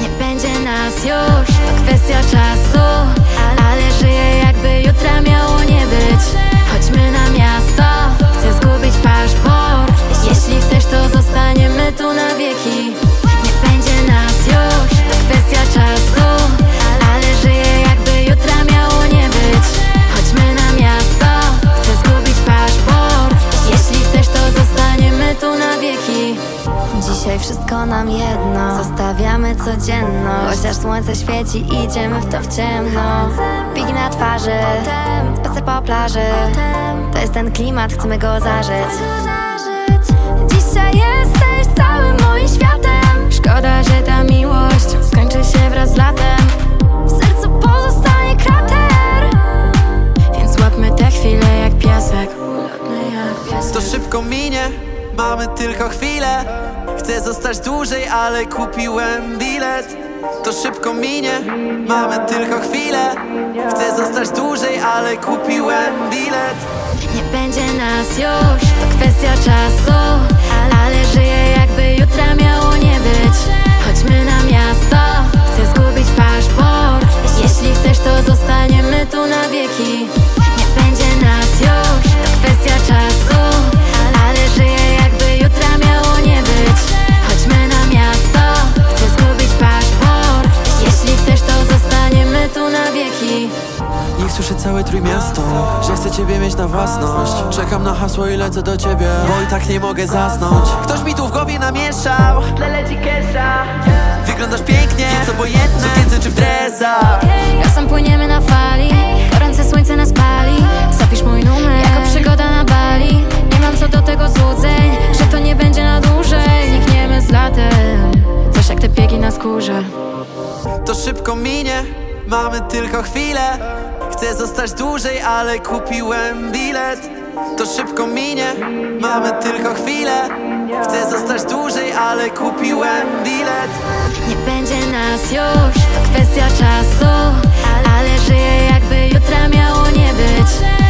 Nie będzie nas już, to kwestia czasu. Wieki. Dzisiaj wszystko nam jedno. Zostawiamy codzienność. Chociaż słońce świeci idziemy w to w ciemno. Pigi na twarzy Spacer po plaży. To jest ten klimat, chcemy go zażyć. Dzisiaj jesteś całym moim światem. Szkoda, że ta miłość skończy się wraz z latem. W sercu pozostanie krater. Więc łapmy te chwile jak piasek. To szybko minie, mamy tylko chwilę. Chcę zostać dłużej, ale kupiłem bilet. To szybko minie, mamy tylko chwilę. Chcę zostać dłużej, ale kupiłem bilet. Nie będzie nas już, to kwestia czasu słyszy całe trójmiasto. Że chcę ciebie mieć na własność. Czekam na hasło i lecę do ciebie Bo i tak nie mogę zasnąć. Ktoś mi tu w głowie namieszał. Tle leci kesza Wyglądasz pięknie, więc obojętne W sukience czy w dresach Razem płyniemy na fali. Gorące słońce nas pali. Zapisz mój numer Jako przygoda na Bali. Nie mam co do tego złudzeń Że to nie będzie na dłużej. Znikniemy z latem. Coś jak te piegi na skórze. To szybko minie, mamy tylko chwilę Chcę zostać dłużej, ale kupiłem bilet. To szybko minie, mamy tylko chwilę. Chcę zostać dłużej, ale kupiłem bilet. Nie będzie nas już To kwestia czasu. Ale żyję jakby jutra miało nie być